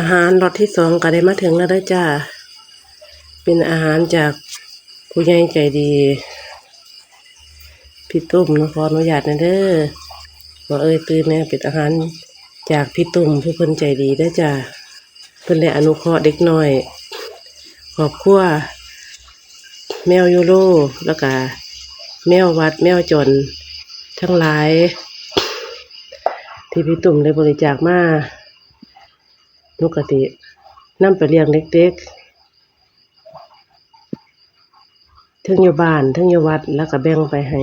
อาหารรสที่สองก็ได้มาถึงแล้วด้อจ้า เป็นอาหารจากผู้ใหญ่ใจดี พี่ตุ้มนะขออนุญาตนะเด้อว่าเอ้ยตื่นเนี่ยเป็นอาหารจากพี่ตุ้มผู้เพิ่นใจดีด้อจ้าเพิ่นได้อนุเคราะห์เด็กน้อยครอบครัวแมวยูโรแล้วก็แมววัดแมวจน ทั้งหลาย ที่พี่ตุ่มได้บริจาคมา ปกกะตินำไปเลี้ยงเด็กๆทั้งอยู่บ้านทั้งอยู่วัดแล้วก็แบ่งไปให้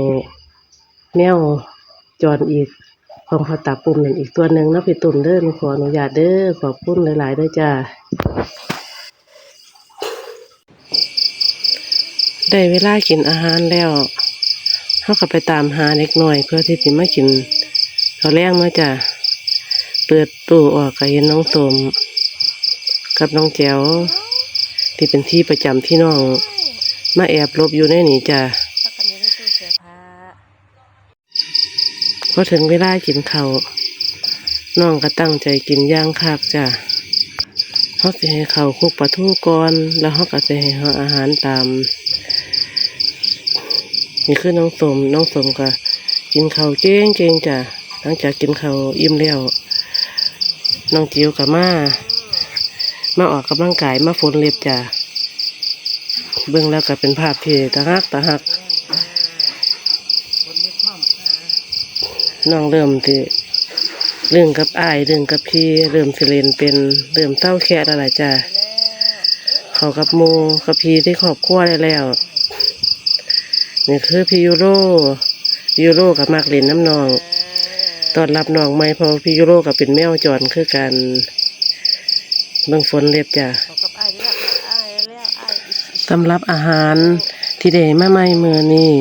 แมวจรอีกของเขาตาปุ่มนั่นอีกตัวหนึ่งนะพี่ตุ่มเด้อหนูขออนุญาตเด้อขอบคุณหลายๆเด้อจ้าได้เวลากินอาหารแล้วเขาก็ไปตามหาเด็กน้อยเพื่อที่จะมากินเขาแรงเมาจ้ะเปิดตู้ออกก็เห็นน้องสม กับน้องแจ๋วที่เป็นที่ประจำที่น้องมาแอบลบอยู่ในนี่จ้ะพอยู่ในตู้เสื้อผ้าพอถึงเวลากินเขาน้องก็ตั้งใจกินย่างคักจ้ะเขาสิให้เขาคุกปลาทูก่อน แล้วเขาก็จะให้เขาอาหารตามนี่คือน้องสมน้องสมก็กินเขาเก่งเก่งๆจ้ะหลังจากกินเขาอิ่มแล้วน้องจิ๋วกับมา มาออกกำลังกายมาฝนเล็บจ้ะเบิ่งแล้วก็เป็นภาพที่ตะฮักตะฮักน้องเริ่มที่เรื่องกับอ้ายเรื่องกับพี่เริ่มสิเลนเป็นเริ่มเศร้าแค่แล้วล่ะจ้ะเขากับโมกับพี่ที่ครอบครัวได้แล้วนี่คือพี่ยูโรพี่ยูโรกับมากเลนน้ำนองตอนรับน้องไม่พอพี่ยูโรกับเป็นแมวจรคือกัน เบิ่งฝนเล็บจ้ะเขากับอ้ายเรียกอ้ายเรียกอ้ายอีกสำหรับอาหารที่ได้มาใหม่มือนี่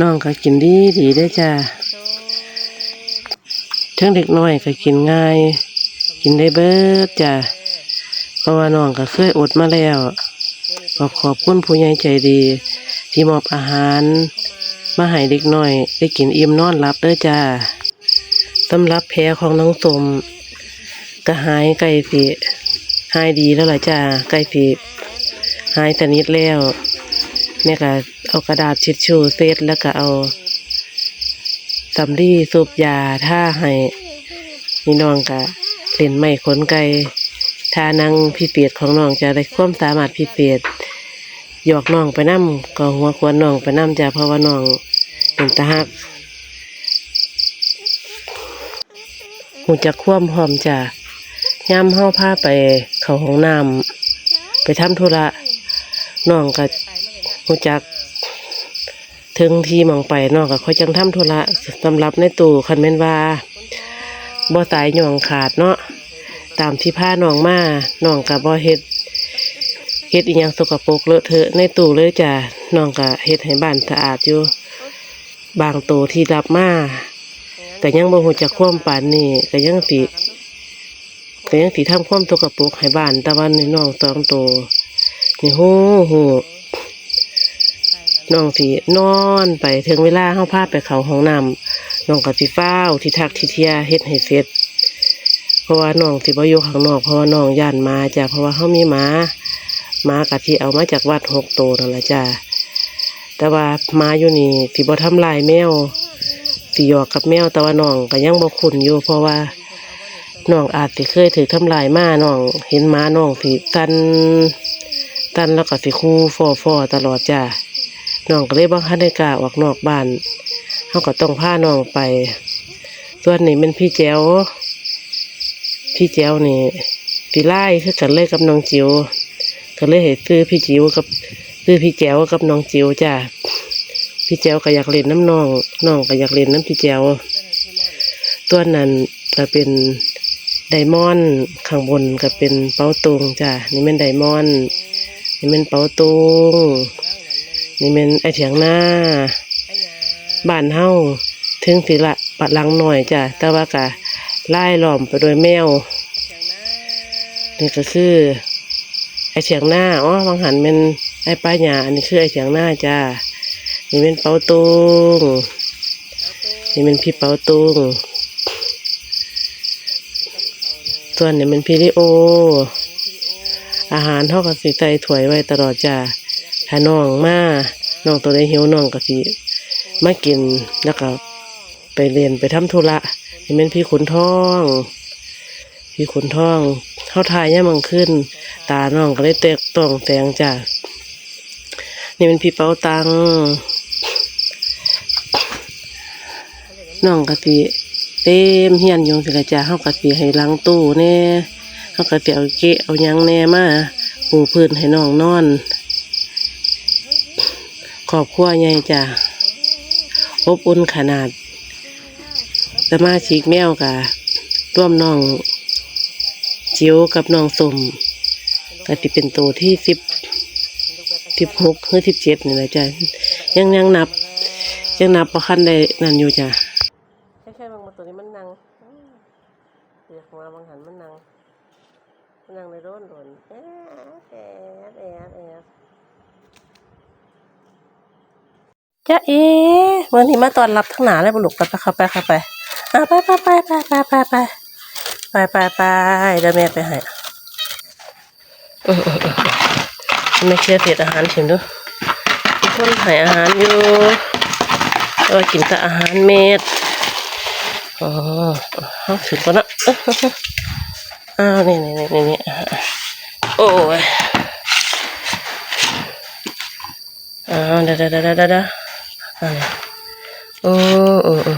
น้องก็กินดีดีได้อจ้ะโตทั้งเด็กน้อยก็กินง่าย กินได้เบิดจ้ะเพราะว่าน้องก็เคยอดมาแล้วขอขอบคุณผู้ใหญ่ใจดี ที่มอบอาหาร มาให้เด็กน้อย ได้กินอิ่มนอนหลับเด้อจ้าสำหรับแผลของน้องสมก็หายไก่สิ หายดีแล้วล่ะจ้าไก่สิหายสนิทแล้วแม่ก็เอากระดาษชิดชูเซตแล้วก็เอาสำลีสูบยาท่าให้นี่น้องก็เล่นไม่ขนไก่ทานังพิเศษของน้องจะได้ความสามารถพิเศษหยอกน้องไปน้ำก็หัวควรน้องไปน้ำจ้ะเพราะว่าน้องเป็นตาฮักหูจักคว่ำพร้อมจ้ะย่ำเฮาพาไป เข้าห้องน้ำไปทำธุระน้องก็หูจักถึงที่มองไปน้องก็ค่อยจังทำธุระสำหรับในตู้คันแม่นว่าบ่ตายหย่องขาดเนาะตามที่ผ้าน้องมาน้องก็บ่เฮ็ดเฮ็ดอีหยังสกปรกเลอะเทอะในตู้เลยจ้ะน้องก็เฮ็ดให้บ้านสะอาดอยู่ บางตัวที่รับมาก็ยังบ่ฮู้จักความปานนี้ก็ยังสิ ก็ยังสิทำความสกระปรกให้บ้านแต่ว่าในน้องสองตัวนี่ฮู้ฮู้น้องสินอนไปถึงเวลาเฮาพาไปเขาห้องน้ำน้องก็สิฟ้าวที่ทักที่เทียเฮ็ดให้เสร็จเพราะว่าน้องสิบ่อยู่ข้างนอกเพราะว่าน้องย่านมาจ้ะเพราะว่าเฮามีหมาหมากะที่เอามาจากวัดหกตัวนั่นแหละจ้าแต่ว่าหมาอยู่นี่สิบ่ทำลายแมวสิหยอกกับแมวแต่ว่าน้องก็ยังบ่คุ้นอยู่เพราะว่า น้องอาจสิเคยถือทำลายมาน้อง เห็นหมาน้องสิตัน ตันแล้วก็สิคู่ฟอฟอตลอดจ้าน้องก็เลยบ่คันได้กล้าออกนอกบ้านเฮาก็ต้องพาน้องไป ส่วนนี้เป็นพี่แจ๋วพี่แจ๋วนี่พี่ไล่คือกันเลยกับน้องจิ๋วก็เลยให้ซื้อพี่จิ๋วกับซื้อพี่แจ๋วกับน้องจิ๋วจ้ะพี่แจ๋วก็อยากเล่นน้ำน้องน้องก็อยากเล่นน้ำพี่แจ๋วตัวนั้นก็เป็น ไดมอนด์ข้างบนก็เป็นเป้าตุงจ้ะนี่เป็นไดมอนด์นี่เป็นเป้าตุงนี่เป็นไอเถียงหน้าบ้านเฮาถึงสิละปัดลังหน่อยจ้ะแต่ว่าก็ไล่ล้อมไปโดยแมวนี่ก็คือ ไอเฉียงหน้าอ๋อบางหันเป็นไอป้าหยาอันนี้คือไอเฉียงหน้าจ้านี่เป็นเปาตุงนี่เป็นพี่เปาตุง ส่วนนี้มันพิริโอ อาหารเท่ากับสิใส่ถ้วยไว้ตลอดจ้าถ้าน้องมาน้องตัวใดหิวน้องก็สิมากินแล้วก็ไปเรียนไปทำธุระนี่เป็นพี่ขุนทอง พี่ขุนทองเข้าทายย่ามังขึ้น ตาน้องก็เลยเตกต้องแตงจ้านี่เป็นพี่เป้าตังน้องกะสิ เต็มเฮียนอยู่สิละจ้าเฮากะสิให้ล้างตู้แน่เฮากะสิเอาเกะเอายังแน่มาปูพื้นให้น้องนอนครอบครัวใหญ่จ้าอบอุ่นขนาดสมาชิกแมวกะร่วมน้องจิ๋วกับน้องสมก็สิเป็นตัวที่สิบสิบหกหรือสิบเจ็ดนี่แหละจ้ะยังยังนับ ยังนับประคันได้นั่นอยู่จ้ะใช่ใช่บางตัวนี้มันนัง เรียกมาบางหันมันนั่งมันนังในร้นโดนแอดแอดแอดแอดจ้าเอ๋เมื่อนี้มาตอนรับทั้งหนาเลยบุลุกไปไปเข้าไปเข้าไปอะไปไปไปไปไปไปไปไปไปไปเดี๋ยวแม่ไปให้ไม่เชื่อเสียอาหารชิมดูคนให้อาหารอยู่เออกินแต่อาหารเม็ด อ๋ออถึงก่อนะอ้าวนี่นี่นี่นี่โอ้ยอ้าวดี๋ยวเดี๋ยวเดี๋ยวเดี๋ยวเดี๋ยวอันนี้โอ้โอ้โอ้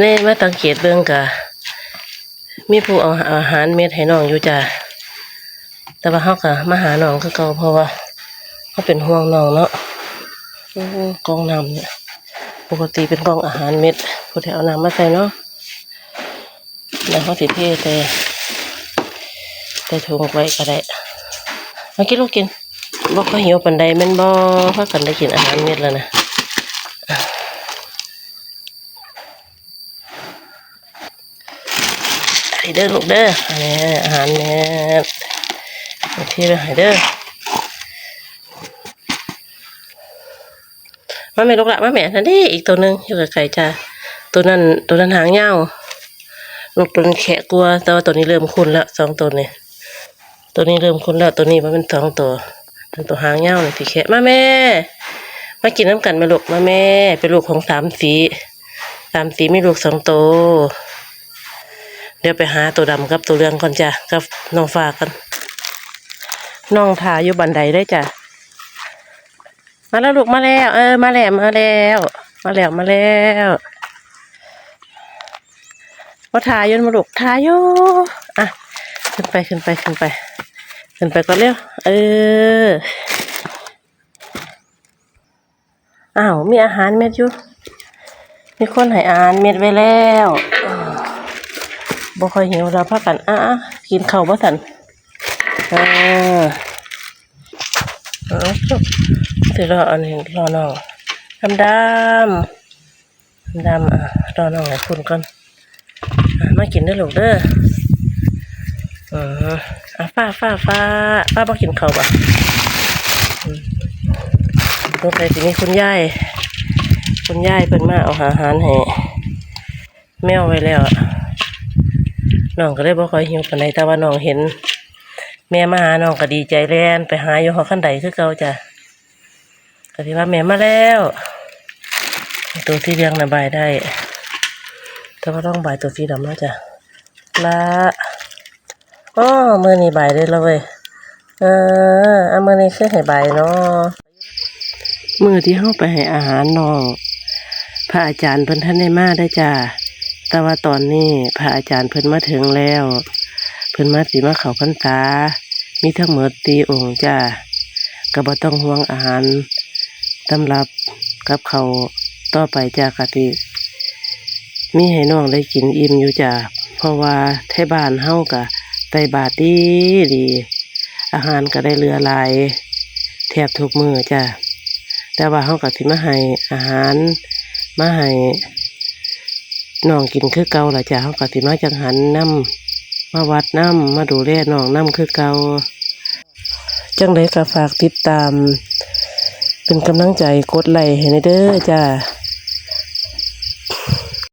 นี่มาสังเกตเบิ่งกะมีผู้เอาอาหารเม็ดให้น้องอยู่จ้ะแต่ว่าเขาก็มาหาน้องคือเก่าเพราะว่า เขาเป็นห่วงน้องเนาะกองน้ำเนี่ย ปกติเป็นกองอาหารเม็ดผู้ที่เอาน้ำมาใส่เนาะแล้วเขาสิเทแต่แต่ถุงไว้ก็ได้มากินลูกกินบอกเขาหิวปันใดแม่นบ่พักกันได้กินอาหารเม็ดแล้วนะเด้อลูกเด้ออันนี้อาหารเม็ดที่เราให้เด้อ มาแม่ลูกละมาแม่นั่นดิอีกตัวหนึ่งอยู่กับไก่จ้าตัวนั้นตัวนั้นหางยาวลูกตัวนี้แขะกลัว แต่ว่าตัวนี้เริ่มคุ้นล้วสองตัวนี้ตัวนี้เริ่มคุ้นล้วตัวนี้มันเป็นสองตัวตัวหางยาวเลยที่แขะมาแม่ มากินน้ำกันมาลูกมาแม่ เป็นลูกของสามสีสามสีมีลูกสองตัวเดี๋ยวไปหาตัวดำกับตัวเหลืองก่อนจ้ะกับน้องฟ้ากันน้องทาอยู่บันไดได้จ้ะ มาแล้วลูกมาแล้ว เออ มาแล้วมาแล้ว มาแล้วมาแล้วมาทายู่มาลูกทาอยู่อะขึ้นไปขึ้นไปขึ้นไป ขึ้นไปก่อนเร็วเอออ้าวมีอาหารเม็ดอยู่มีคนให้อาหารเม็ดไว้แล้วบ่ค่อยหิวเราพักกันอะกินข้าวบ่สันเออเออ สิรออันนี้รอน้องดำดำดำอะรอน้องให้คุณก่อนมากินได้อลูกเด้ออออะฟ้าฟ้าฟ้าป้าบ่กินข้าวป่ะอืมลูกไปสิมีคุณยายคุณยายเพิ่นมาเอาอาหารให้แมวไว้แล้วอะน้องก็เลยบ่ค่อยหิวปานใดแต่ว่าน้องเห็น แม่มาหาน้องก็ดีใจแล่นไปหาอยู่หอขั้นใดคือเก่าจ้ะ ก็ที่ว่าแม่มาแล้วตัวที่เลี้ยงน่ะบายได้แต่ว่าต้องบายตัวสีดำแล้วจ้ะละอ๋อมือนี้บายได้แล้วเว้ยเอออามือนี้คือให้บายเนาะมือที่เข้าไปให้อาหารน้องพระอาจารย์เพิ่นท่านได้มาได้จ้ะแต่ว่าตอนนี้พระอาจารย์เพิ่นมาถึงแล้ว เพิ่นมาสีมาเขาพรรษามีทั้งหมดตีองค์จ้าก็บ่ต้องห่วงอาหาร ตำรับกับเขาต่อไปจากะติมีให้น้องได้กินอิ่มอยู่จ้าเพราะว่าไทบ้านเฮากะไตบาทดีดี อาหารก็ได้เหลือลายแทบทุกมือจ้าแต่ว่าเฮากะสิมาให้อาหารมาให้น้องกินคือเก่าล่ะจ้าเฮากะสิมาจังหันน้ำมาวัดน้ำมาดูแลน้องน้ำคือเก่าจังไดก็ฝากติดตาม เป็นกำลังใจกดไลค์ให้ในเด้อจ้า